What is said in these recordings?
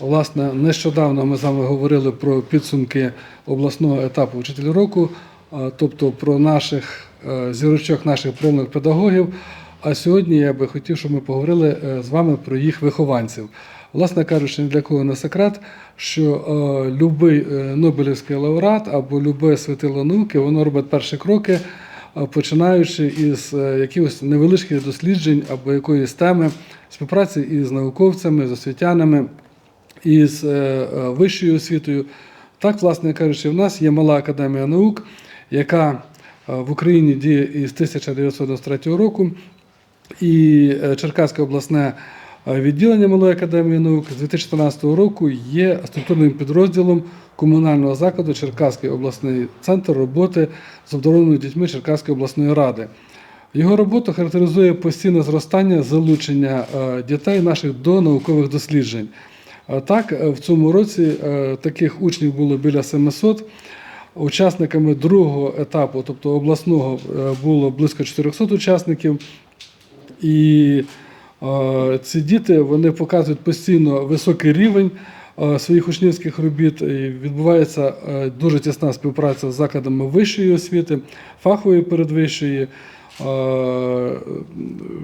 Власне, нещодавно ми з вами говорили про підсумки обласного етапу вчитель року, тобто про наших е, зірочок, наших прийомних педагогів. А сьогодні я би хотів, щоб ми поговорили е, з вами про їх вихованців. Власне кажучи, ні для кого не секрет, що е, е, Нобелівський лауреат або любе світило науки, воно робить перші кроки, е, починаючи із е, якихось невеличких досліджень або якоїсь теми співпраці із науковцями, з освітянами, із е, е, вищою освітою. Так, власне кажучи, в нас є мала академія наук, яка е, в Україні діє із 1993 року. І Черкаське обласне відділення Малої академії наук з 2014 року є структурним підрозділом комунального закладу Черкаський обласний центр роботи з обдарованими дітьми Черкаської обласної ради. Його роботу характеризує постійне зростання залучення дітей наших до наукових досліджень. Так, е, в цьому році е, таких учнів було біля 700. Учасниками другого етапу, тобто обласного, е, було близько 400 учасників. І ці діти вони показують постійно високий рівень своїх учнівських робіт. І відбувається дуже тісна співпраця з закладами вищої освіти, фахової передвищої.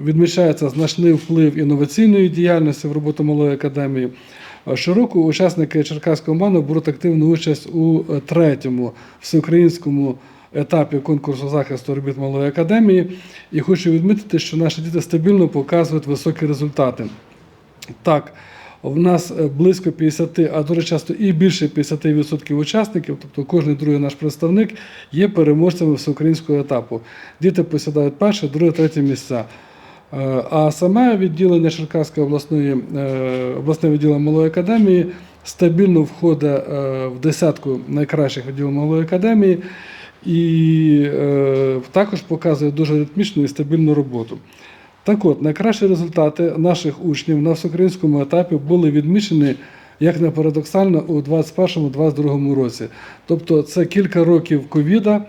Відмічається значний вплив інноваційної діяльності в роботу малої академії. Щороку учасники Черкаського МАНу беруть активну участь у е, третьому всеукраїнському етапі конкурсу захисту робіт малої академії. І хочу відмітити, що наші діти стабільно показують високі результати. Так, в нас е, близько 50, а дуже часто і більше 50% учасників, тобто кожен другий наш представник, є переможцями всеукраїнського етапу. Діти посідають перше, друге, третє місця. Е, А саме відділення Черкаської обласної е, обласне відділення малої академії стабільно входить е, в десятку найкращих відділів малої академії і також показує дуже ритмічну і стабільну роботу. Так от, найкращі результати наших учнів на всеукраїнському етапі були відмічені, як не парадоксально, у 2021-2022 році. Тобто це кілька років ковіда,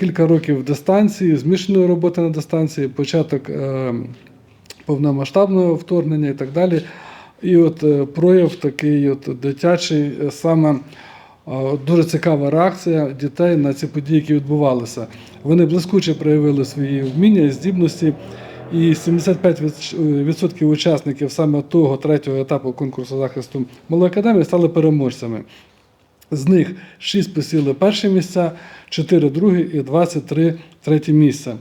кілька років дистанції, змішаної роботи на дистанції, початок е, повномасштабного вторгнення і так далі. І от е, прояв такий от дитячий, е, саме е, дуже цікава реакція дітей на ці події, які відбувалися. Вони блискуче проявили свої вміння і здібності. І 75% учасників саме того третього етапу конкурсу захисту малої академії стали переможцями. З них 6 посіли перші місця, 4 другі і 23 треті місця.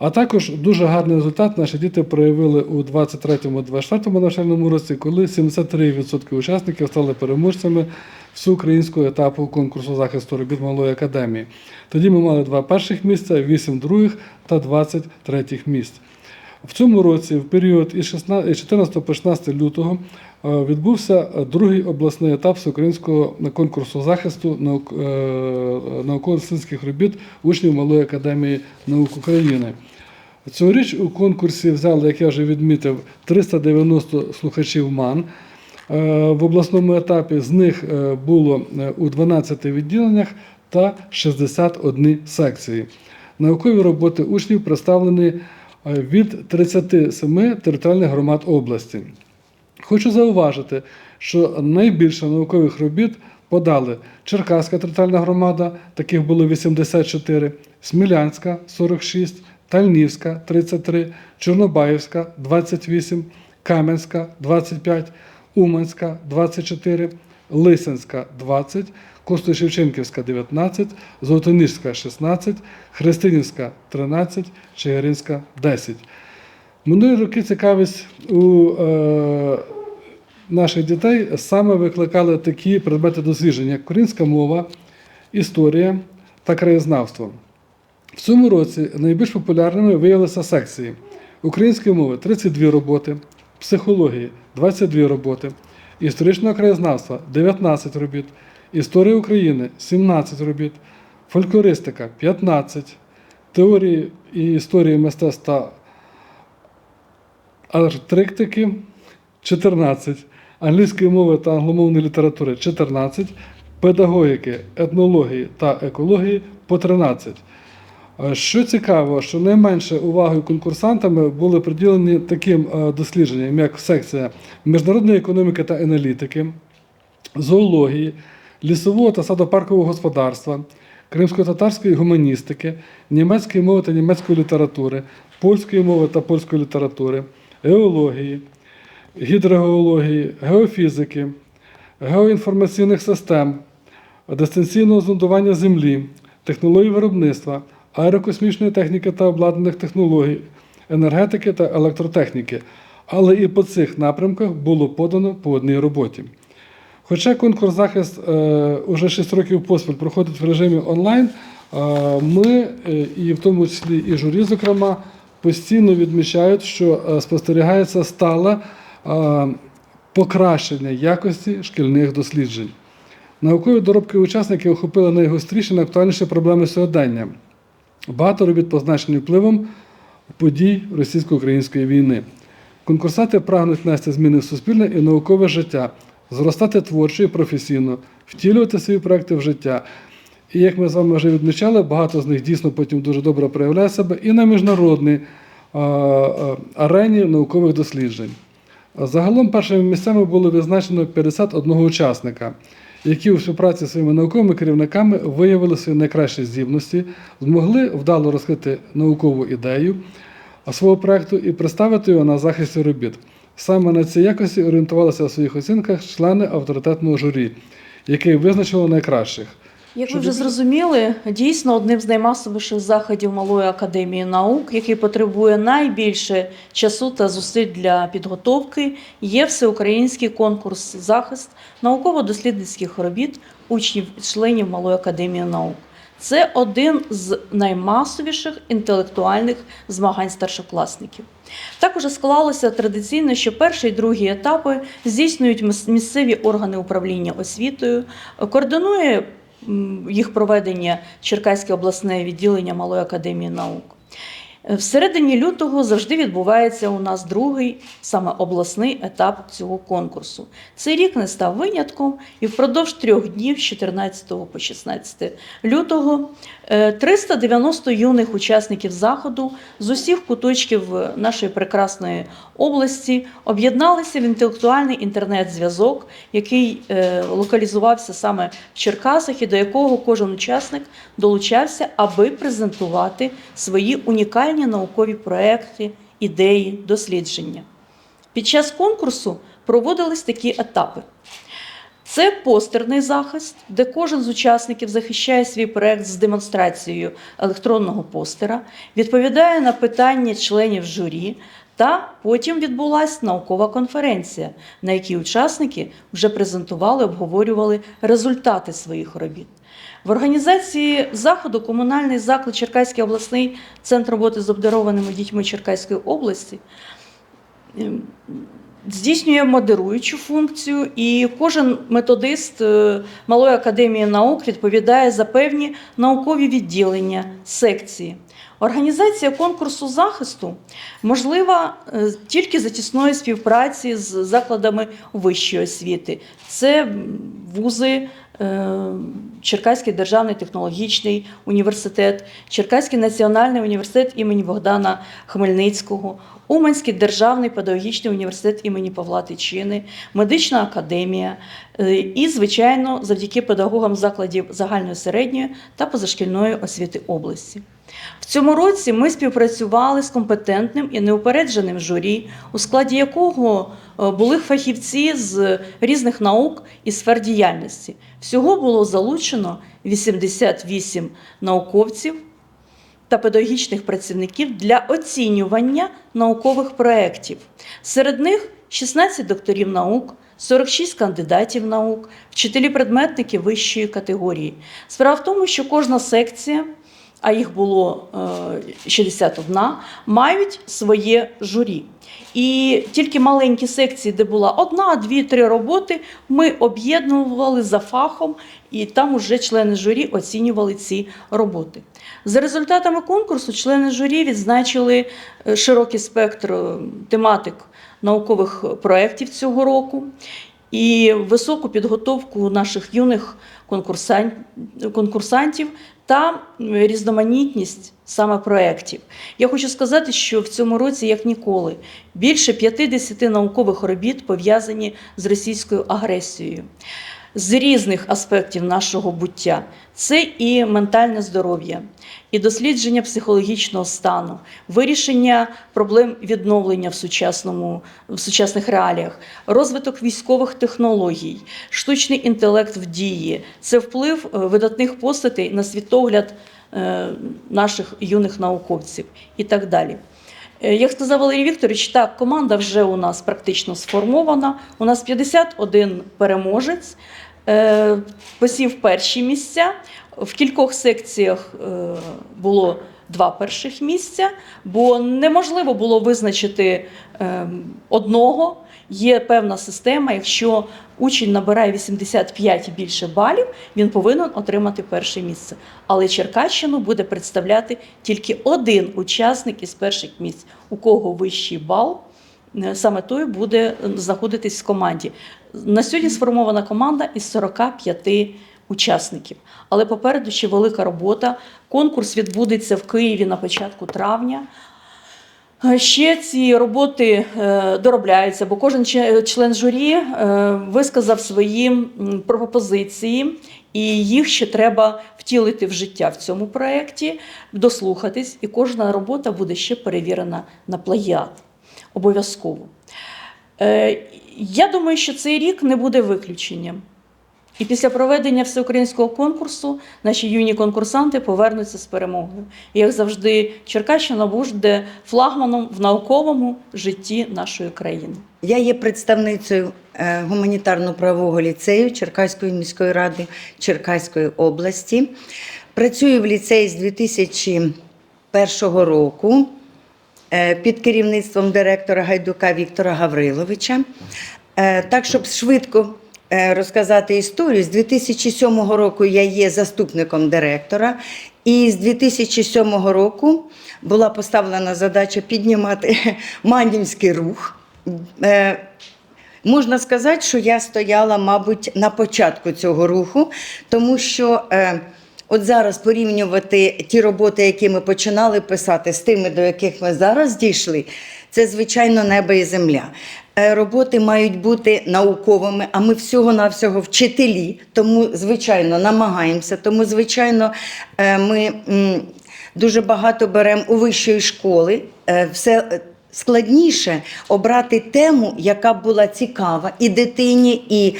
А також дуже гарний результат наші діти проявили у 23-24 навчальному році, коли 73% учасників стали переможцями всеукраїнського етапу конкурсу захисту робіт малої академії. Тоді ми мали два перших місця, 8 других та 20 третіх місць. В цьому році, в період із 14 по 16 лютого, відбувся другий обласний етап всеукраїнського конкурсу захисту е, науково-дослідницьких робіт учнів Малої академії наук України. Цьогоріч у конкурсі взяли, як я вже відмітив, 390 слухачів МАН. Е, В обласному етапі з них е, було е, у 12 відділеннях та 61 секції. Наукові роботи учнів представлені е, від 37 територіальних громад області. Хочу зауважити, що найбільше наукових робіт подали Черкаська територіальна громада, таких було 84, Смілянська 46, Тальнівська 33, Чорнобаївська 28, Кам'янська 25, Уманська 24, Лисенська 20, Косто-Шевченківська 19, Золотоніжська 16, Христинівська 13, Чигиринська 10. Минулі роки цікавість у е, наших дітей саме викликали такі предмети дослідження, як українська мова, історія та краєзнавство. В цьому році найбільш популярними виявилися секції української мови 32 роботи, психології 22 роботи, історичного краєзнавства 19 робіт, історія України 17 робіт, фольклористика 15, теорії і історії мистецтв та артриктики 14, англійської мови та англомовної літератури 14, педагогіки, етнології та екології по 13. Е, Що цікаво, що найменше уваги конкурсантами були приділені таким е, дослідженням, як секція міжнародної економіки та аналітики, зоології, лісового та садопаркового господарства, кримсько-татарської гуманістики, німецької мови та німецької літератури, польської мови та польської літератури, геології, гідрогеології, геофізики, геоінформаційних систем, дистанційного зондування землі, технологій виробництва, аерокосмічної техніки та обладнаних технологій, енергетики та електротехніки. Але і по цих напрямках було подано по одній роботі. Хоча конкурс захист е, уже 6 років поспіль проходить в режимі онлайн, е, ми, е, і в тому числі і журі, зокрема, постійно відмічають, що е, спостерігається стале е, покращення якості шкільних досліджень. Наукові доробки учасників охопили найгостріші, найактуальніші проблеми сьогодення. Багато робіт позначені впливом подій російсько-української війни. Конкурсанти прагнуть внести зміни в суспільне і наукове життя, зростати творчо і професійно, втілювати свої проекти в життя. І як ми з вами вже відмічали, багато з них дійсно потім дуже добре проявляє себе і на міжнародній арені наукових досліджень. Загалом першими місцями було визначено 51 учасника, які у співпраці зі своїми науковими керівниками виявили свої найкращі здібності, змогли вдало розкрити наукову ідею свого проекту і представити його на захисті робіт. Саме на цій якості орієнтувалися у своїх оцінках члени авторитетного журі, яке визначило найкращих. Як ви вже зрозуміли, дійсно одним з наймасовіших заходів Малої академії наук, який потребує найбільше часу та зусиль для підготовки, є всеукраїнський конкурс захист науково-дослідницьких робіт учнів членів Малої академії наук. Це один з наймасовіших інтелектуальних змагань старшокласників. Так уже склалося традиційно, що перший і другий етапи здійснюють місцеві органи управління освітою, координує їх проведення Черкаське обласне відділення Малої академії наук. Е, В середині лютого завжди відбувається у нас другий, саме обласний етап цього конкурсу. Цей рік не став винятком, і впродовж трьох днів, з 14 по 16 лютого, е, 390 юних учасників заходу з усіх куточків нашої прекрасної області об'єдналися в інтелектуальний інтернет-зв'язок, який е, локалізувався саме в Черкасах, і до якого кожен учасник долучався, аби презентувати свої унікальні наукові проекти, ідеї, дослідження. Під час конкурсу проводились такі етапи. Це постерний захист, де кожен з учасників захищає свій проект з демонстрацією електронного постера, відповідає на питання членів журі, та потім відбулася наукова конференція, на якій учасники вже презентували, обговорювали результати своїх робіт. В організації заходу комунальний заклад Черкаський обласний центр роботи з обдарованими дітьми Черкаської області ем, здійснює модеруючу функцію, і кожен методист е, Малої академії наук відповідає за певні наукові відділення, секції. Організація конкурсу захисту можлива е, тільки за тісної співпраці з закладами вищої освіти. Це вузи, Черкаський державний технологічний університет, Черкаський національний університет імені Богдана Хмельницького, Уманський державний педагогічний університет імені Павла Тичини, медична академія е, і, звичайно, завдяки педагогам закладів загальної середньої та позашкільної освіти області. В цьому році ми співпрацювали з компетентним і неупередженим журі, у складі якого е, були фахівці з різних наук і сфер діяльності. Всього було залучено 88 науковців та педагогічних працівників для оцінювання наукових проєктів. Серед них 16 докторів наук, 46 кандидатів наук, вчителі-предметники вищої категорії. Справа в тому, що кожна секція, а їх було е, 61, мають своє журі. І тільки маленькі секції, де була одна, дві, три роботи, ми об'єднували за фахом, і там уже члени журі оцінювали ці роботи. За результатами конкурсу члени журі відзначили е, широкий спектр е, тематик наукових проєктів цього року і високу підготовку наших юних конкурсантів та різноманітність саме проєктів. Я хочу сказати, що в цьому році, як ніколи, більше 50 наукових робіт пов'язані з російською агресією. З різних аспектів нашого буття це і ментальне здоров'я, і дослідження психологічного стану, вирішення проблем відновлення в сучасному в сучасних реаліях, розвиток військових технологій, штучний інтелект в дії, це вплив е, видатних постатей на світогляд е, наших юних науковців і так далі. Е, Як сказав Валерій Вікторович, так, команда вже у нас практично сформована. У нас 51 переможець, е, посів перші місця. В кількох секціях е, було два перших місця, бо неможливо було визначити е, одного. Є певна система, якщо учень набирає 85 і більше балів, він повинен отримати перше місце. Але Черкащину буде представляти тільки один учасник із перших місць, у кого вищий бал. е, Саме той буде знаходитись в команді. На сьогодні сформована команда із 45 учасників. Але попереду ще велика робота. Конкурс відбудеться в Києві на початку травня. Ще ці роботи е, доробляються, бо кожен член журі е, висказав свої пропозиції, і їх ще треба втілити в життя в цьому проєкті, дослухатись, і кожна робота буде ще перевірена на плагіат. Обов'язково. Е, Я думаю, що цей рік не буде виключенням. І після проведення всеукраїнського конкурсу наші юні конкурсанти повернуться з перемогою. І, як завжди, Черкащина буде флагманом в науковому житті нашої країни. Я є представницею е, гуманітарно-правового ліцею Черкаської міської ради Черкаської області. Працюю в ліцеї з 2001 року е, під керівництвом директора Гайдука Віктора Гавриловича. Е, Так, щоб швидко розказати історію, з 2007 року я є заступником директора, і з 2007 року була поставлена задача піднімати Манівський рух. Е, Можна сказати, що я стояла, мабуть, на початку цього руху, тому що е, от зараз порівнювати ті роботи, які ми починали писати, з тими, до яких ми зараз дійшли, це звичайно небо і земля. Е, роботи мають бути науковими, а ми всього-навсього вчителі, тому, звичайно, намагаємося. Тому, звичайно, е, ми дуже багато беремо у вищої школи. Е, все складніше обрати тему, яка була цікава і дитині, і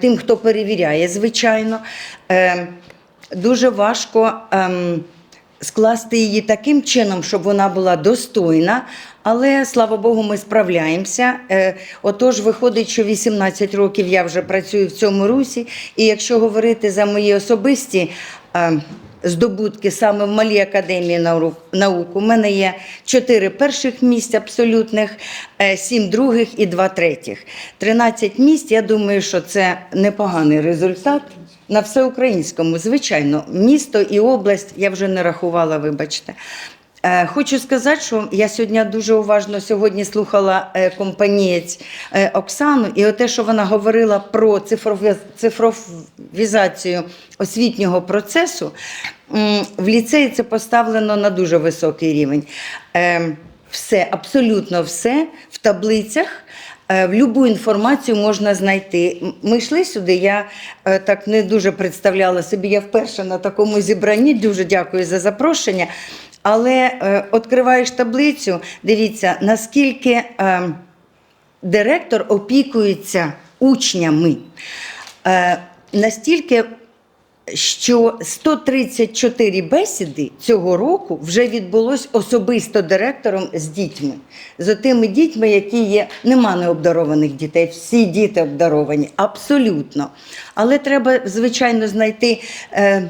тим, хто перевіряє, звичайно. Дуже важко. ем, Скласти її таким чином, щоб вона була достойна, але слава Богу, ми справляємося. Е, Отож, виходить, що 18 років я вже працюю в цьому русі, і якщо говорити за мої особисті е, здобутки саме в малій академії наук, у мене є 4 перших місць абсолютних, 7 других і 2 третіх. 13 місць, я думаю, що це непоганий результат. На всеукраїнському, звичайно, місто і область я вже не рахувала, вибачте. Е, Хочу сказати, що я сьогодні дуже уважно сьогодні слухала е, компанієць е, Оксану, і те, що вона говорила про цифровізацію освітнього процесу, в ліцеї це поставлено на дуже високий рівень. Все, абсолютно все в таблицях. Е, інформацію можна знайти. Ми йшли сюди, я е, так не дуже представляла собі. Я вперше на такому зібранні. Дуже дякую за запрошення. Але е, відкриваєш таблицю, дивіться, наскільки директор опікується учнями. Настільки що 134 бесіди цього року вже відбулось особисто директором з дітьми, з тими дітьми, які є, нема необдарованих дітей, всі діти обдаровані, абсолютно. Але треба, звичайно, знайти. Е,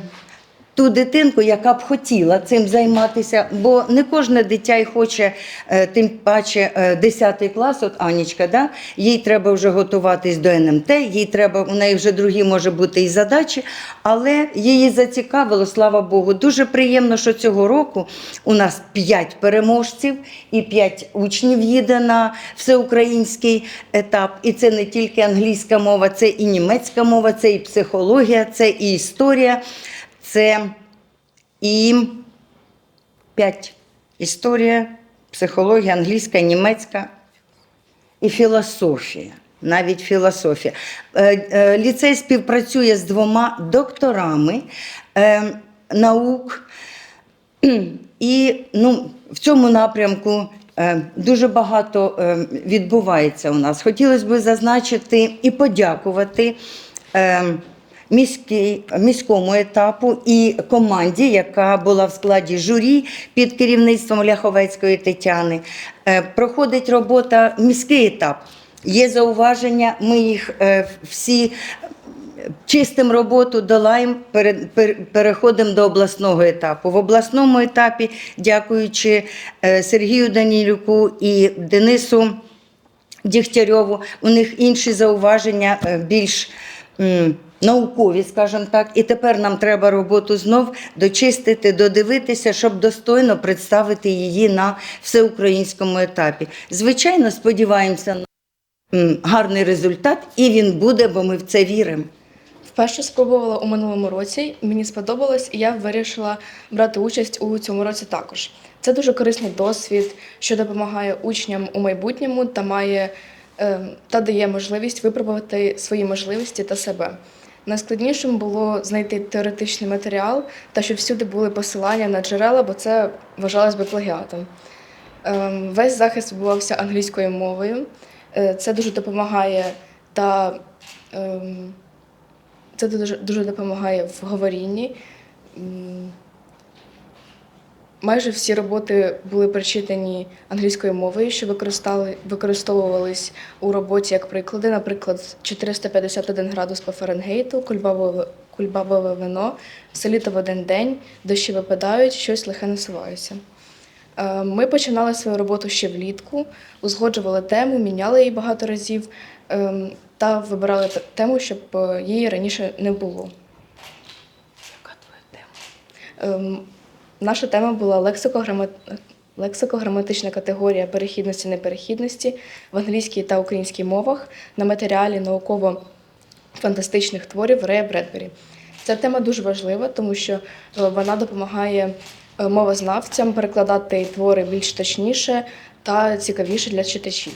ту дитинку, яка б хотіла цим займатися, бо не кожне дитя й хоче, е, тим паче е, 10 клас, от Анічка, да? їй треба вже готуватись до НМТ, їй треба, у неї вже другі може бути і задачі, але її зацікавило, слава Богу. Дуже приємно, що цього року у нас 5 переможців і 5 учнів їде на всеукраїнський етап. І це не тільки англійська мова, це і німецька мова, це і психологія, це і історія. Це і 5 історія, психологія, англійська, німецька і філософія. Навіть філософія. Е, е, Ліцей співпрацює з двома докторами е, наук. І ну, в цьому напрямку дуже багато відбувається у нас. Хотілося б зазначити і подякувати міській, міському етапу і команді, яка була в складі журі під керівництвом Ляховецької Тетяни. Е, проходить робота міський етап. Є зауваження, ми їх е, всі чистим роботу долаємо, переходимо до обласного етапу. В обласному етапі, дякуючи е, Сергію Данілюку і Денису Дігтярьову, у них інші зауваження е, більш наукові, скажімо так. І тепер нам треба роботу знов дочистити, додивитися, щоб достойно представити її на всеукраїнському етапі. Звичайно, сподіваємося на гарний результат, і він буде, бо ми в це віримо. Вперше спробувала у минулому році, мені сподобалось, і я вирішила брати участь у цьому році також. Це дуже корисний досвід, що допомагає учням у майбутньому та має е, та дає можливість випробувати свої можливості та себе. Найскладнішим було знайти теоретичний матеріал та щоб всюди були посилання на джерела, бо це вважалось би плагіатом. Ем, Весь захист відбувався англійською мовою. Е, Це дуже допомагає та ем, це дуже, дуже допомагає в говорінні. Майже всі роботи були прочитані англійською мовою, що використовувались у роботі як приклади, наприклад, 451 градус по Фаренгейту, кульбабове, кульбабове вино, все літо в один день, дощі випадають, щось лихе насувається. Е, Ми починали свою роботу ще влітку, узгоджували тему, міняли її багато разів ем, та вибирали тему, щоб е, її раніше не було. Яка твоя тема? Наша тема була лексикограма... лексикограматична категорія перехідності неперехідності в англійській та українській мовах на матеріалі науково-фантастичних творів Рея Бредбері. Ця тема дуже важлива, тому що е, вона допомагає е, мовознавцям перекладати твори більш точніше та цікавіше для читачів.